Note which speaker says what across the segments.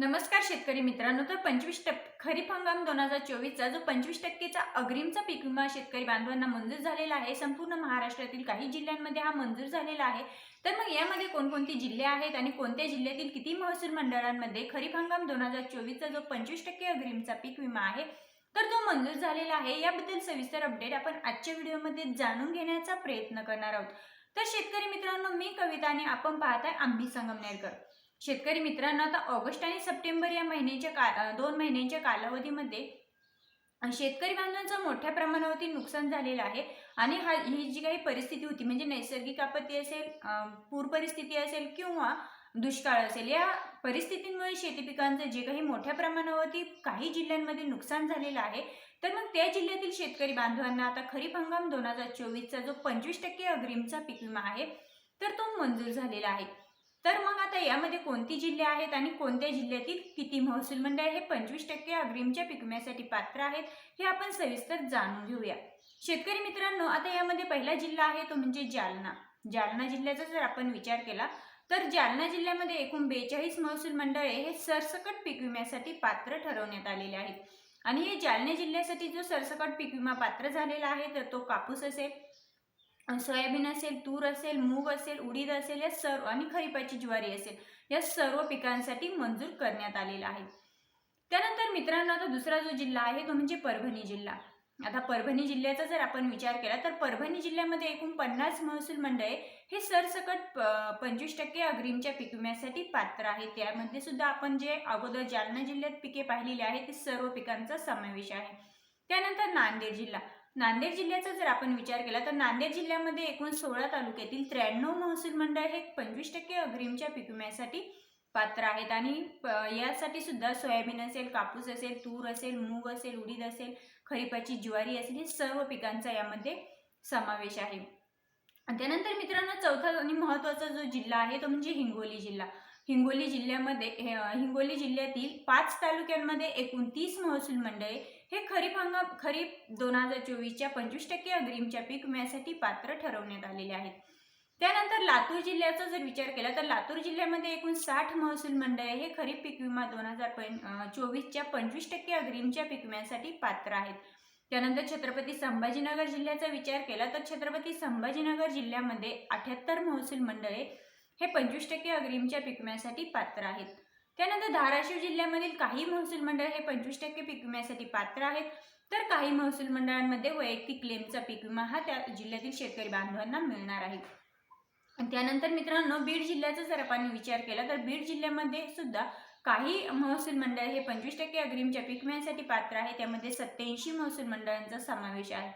Speaker 1: नमस्कार शेतकरी मित्रांनो तर पंचवीस टक्के खरीप हंगाम दोन हजार चोवीसचा जो पंचवीस टक्केचा अग्रिमचा पीक विमा शेतकरी बांधवांना मंजूर झालेला आहे. संपूर्ण महाराष्ट्रातील काही जिल्ह्यांमध्ये हा मंजूर झालेला आहे. तर मग यामध्ये कोणकोणती जिल्हे आहेत आणि कोणत्या जिल्ह्यातील किती महसूल मंडळांमध्ये खरीप हंगाम दोन हजार चोवीसचा जो पंचवीस टक्के अग्रिमचा पीक विमा आहे तर तो मंजूर झालेला आहे. याबद्दल सविस्तर अपडेट आपण आजच्या व्हिडिओमध्ये जाणून घेण्याचा प्रयत्न करणार आहोत. तर शेतकरी मित्रांनो मी कविता आणि आपण पाहताय आम्ही संगमनेरकर. शेतकरी मित्रांनो आता ऑगस्ट आणि सप्टेंबर या महिन्याच्या का दोन महिन्यांच्या कालावधीमध्ये शेतकरी बांधवांचं मोठ्या प्रमाणावरती नुकसान झालेलं आहे. आणि हा ही जी काही परिस्थिती होती म्हणजे नैसर्गिक आपत्ती असेल पूर परिस्थिती असेल किंवा दुष्काळ असेल या परिस्थितींमुळे शेती पिकांचं जे काही मोठ्या प्रमाणावरती काही जिल्ह्यांमध्ये नुकसान झालेलं आहे तर मग त्या जिल्ह्यातील शेतकरी बांधवांना आता खरीप हंगाम दोन हजार चोवीसचा जो पंचवीस टक्के अग्रिमचा पीक विमा आहे तर तो मंजूर झालेला आहे. तर मग आता यामध्ये कोणती जिल्हे आहेत आणि कोणत्या जिल्ह्यातील किती महसूल मंडळ हे पंचवीस टक्के अग्रिमच्या पीक विम्यासाठी पात्र आहेत हे आपण सविस्तर जाणून घेऊया. शेतकरी मित्रांनो आता यामध्ये पहिला जिल्हा आहे तो म्हणजे जालना. जालना जिल्ह्याचा जर आपण विचार केला तर जालना जिल्ह्यामध्ये एकूण बेचाळीस महसूल मंडळे हे सरसकट पीक विम्यासाठी पात्र ठरवण्यात आलेले आहेत. आणि हे जालना जिल्ह्यासाठी जो सरसकट पीक विमा पात्र झालेला आहे तर तो कापूस असेल सोयाबीन असेल तूर असेल मूग असेल उडीद असेल या सर्व आणि खरीपाची ज्वारी असेल या सर्व पिकांसाठी मंजूर करण्यात आलेला आहे. त्यानंतर मित्रांनो आता दुसरा जो जिल्हा आहे तो म्हणजे परभणी जिल्हा. आता परभणी जिल्ह्याचा जर आपण विचार केला तर परभणी जिल्ह्यामध्ये एकूण पन्नास महसूल मंडळे हे सरसकट पंचवीस टक्के अग्रिमच्या पीक विम्यासाठी पात्र आहेत. त्यामध्ये सुद्धा आपण जे अगोदर जालना जिल्ह्यात पिके पाहिलेली आहेत ते सर्व पिकांचा समावेश आहे. त्यानंतर नांदेड जिल्हा. नांदेड जिल्ह्याचा जर आपण विचार केला तर नांदेड जिल्ह्यामध्ये एकूण सोळा तालुक्यातील त्र्याण्णव महसूल मंडळ हे पंचवीस टक्के अग्रिमच्या पीक विम्यासाठी पात्र आहेत. आणि प- यासाठी सुद्धा सोयाबीन असेल कापूस असेल तूर असेल मूग असेल उडीद असेल खरीपाची ज्वारी असेल हे सर्व पिकांचा यामध्ये समावेश आहे. त्यानंतर मित्रांनो चौथा आणि महत्त्वाचा जो जिल्हा आहे तो म्हणजे हिंगोली जिल्हा. हिंगोली जिल्ह्यामध्ये हिंगोली जिल्ह्यातील पाच तालुक्यांमध्ये एकूण तीस महसूल मंडळे हे खरीप हंगाम खरीप दोन हजार चोवीसच्या पंचवीस टक्के अग्रिमच्या पीक विम्यासाठी पात्र ठरवण्यात आलेले आहेत. त्यानंतर लातूर जिल्ह्याचा जर विचार केला तर लातूर जिल्ह्यामध्ये एकूण साठ महसूल मंडळे हे खरीप पीक विमा दोन हजार पं चोवीसच्या पंचवीस टक्के अग्रिमच्या पीक विम्यासाठी पात्र आहेत. त्यानंतर छत्रपती संभाजीनगर जिल्ह्याचा विचार केला तर छत्रपती संभाजीनगर जिल्ह्यामध्ये अठ्याहत्तर महसूल मंडळे हे पंचवीस टक्के अग्रिमच्या पिकम्यासाठी पात्र आहेत. त्यानंतर धाराशिव जिल्ह्यामधील काही महसूल मंडळ हे पंचवीस टक्के पीक विम्यासाठी पात्र आहेत. तर काही महसूल मंडळांमध्ये वैयक्तिक क्लेमचा पीक विमा हा त्या जिल्ह्यातील शेतकरी बांधवांना मिळणार आहे. त्यानंतर मित्रांनो बीड जिल्ह्याचा जर आपण विचार केला तर बीड जिल्ह्यामध्ये सुद्धा काही महसूल मंडळ हे पंचवीस टक्के अग्रिमच्या पीक विम्यासाठी पात्र आहे. त्यामध्ये सत्याऐंशी महसूल मंडळांचा समावेश आहे.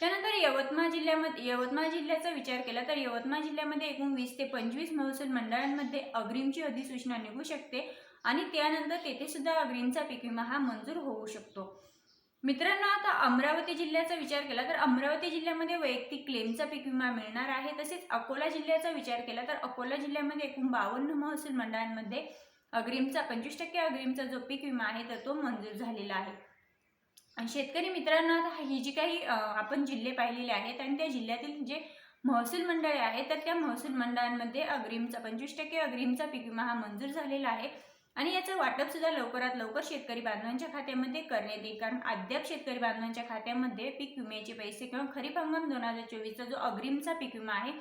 Speaker 1: त्यानंतर यवतमाळ जिल्ह्यामध्ये यवतमाळ जिल्ह्याचा विचार केला तर यवतमाळ जिल्ह्यामध्ये एकूण वीस ते पंचवीस महसूल मंडळांमध्ये अग्रिमची अधिसूचना निघू शकते आणि त्यानंतर तेथे सुद्धा अग्रिमचा पीक विमा हा मंजूर होऊ शकतो. मित्रांनो आता अमरावती जिल्ह्याचा विचार केला तर अमरावती जिल्ह्यामध्ये वैयक्तिक क्लेमचा पीक विमा मिळणार आहे. तसेच अकोला जिल्ह्याचा विचार केला तर अकोला जिल्ह्यामध्ये एकूण बावन्न महसूल मंडळांमध्ये अग्रिमचा पंचवीस टक्के अग्रिमचा जो पीक विमा आहे तर तो मंजूर झालेला आहे. शेतकरी मित्रांनो ही जी काही आपण जिल्हे पाहिलेले आहेत आणि त्या जिल्ह्यातील जे महसूल मंडळे आहेत तर त्या महसूल मंडळांमध्ये अग्रिमचा पंचवीस टक्के अग्रिमचा पीक विमा हा मंजूर झालेला आहे. आणि याचं वाटप सुद्धा लवकरात लवकर शेतकरी बांधवांच्या खात्यामध्ये करण्यात येईल. कारण अद्याप शेतकरी बांधवांच्या खात्यामध्ये पीक विम्याचे पैसे किंवा खरीप हंगाम दोन हजार चोवीसचा जो अग्रिमचा पीक विमा आहे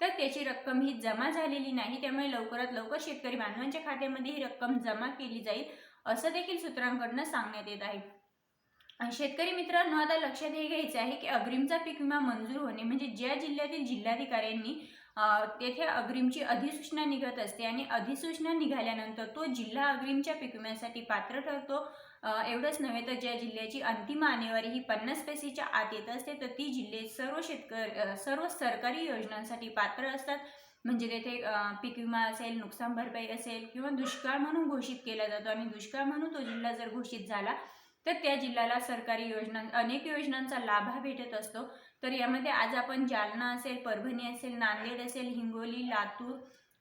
Speaker 1: तर त्याची रक्कम ही जमा झालेली नाही. त्यामुळे लवकरात लवकर शेतकरी बांधवांच्या खात्यामध्ये ही रक्कम जमा केली जाईल असं देखील सूत्रांकडनं सांगण्यात येत आहे. आणि शेतकरी मित्रांनो आता लक्षात हे घ्यायचं आहे की अग्रिमचा पीक विमा मंजूर होणे म्हणजे ज्या जिल्ह्यातील जिल्हाधिकाऱ्यांनी तेथे अग्रिमची अधिसूचना निघत असते आणि अधिसूचना निघाल्यानंतर तो जिल्हा अग्रिमच्या पीक विम्यासाठी पात्र ठरतो. एवढंच नव्हे तर ज्या जिल्ह्याची अंतिम आणेवारी ही पन्नास पैसेच्या आत येत असते तर ती जिल्हे सर्व शेतकरी सर्व सरकारी योजनांसाठी पात्र असतात. म्हणजे तेथे पीक विमा असेल नुकसान भरपाई असेल किंवा दुष्काळ म्हणून घोषित केला जातो आणि दुष्काळ म्हणून तो जिल्हा जर घोषित झाला तर त्या जिल्ह्याला सरकारी योजना अनेक योजनांचा लाभ हा भेटत असतो. तर यामध्ये आज आपण जालना असेल परभणी असेल नांदेड असेल हिंगोली लातूर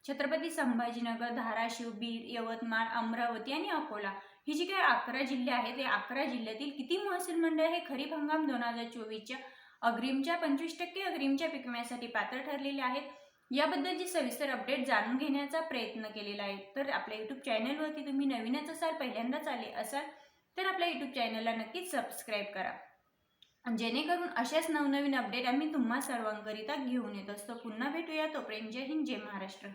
Speaker 1: छत्रपती संभाजीनगर धाराशिव बीड यवतमाळ अमरावती आणि अकोला ही जी काही अकरा जिल्हे आहेत या अकरा जिल्ह्यातील किती महसूल मंडळ हे खरीप हंगाम दोन हजार चोवीसच्या अग्रिमच्या पंचवीस टक्के अग्रिमच्या पीक पात्र ठरलेले आहेत. याबद्दलची सविस्तर अपडेट जाणून घेण्याचा प्रयत्न केलेला आहे. तर आपल्या यूट्यूब चॅनलवरती तुम्ही नवीनच असाल पहिल्यांदाच आले असाल तर आपल्या यूट्यूब चॅनलला नक्कीच सबस्क्राईब करा. जेणेकरून अशाच नवनवीन अपडेट आम्ही तुम्हा सर्वांकरिता घेऊन येत असतो. पुन्हा भेटूया तोपर्यंत जय हिंद जय महाराष्ट्र.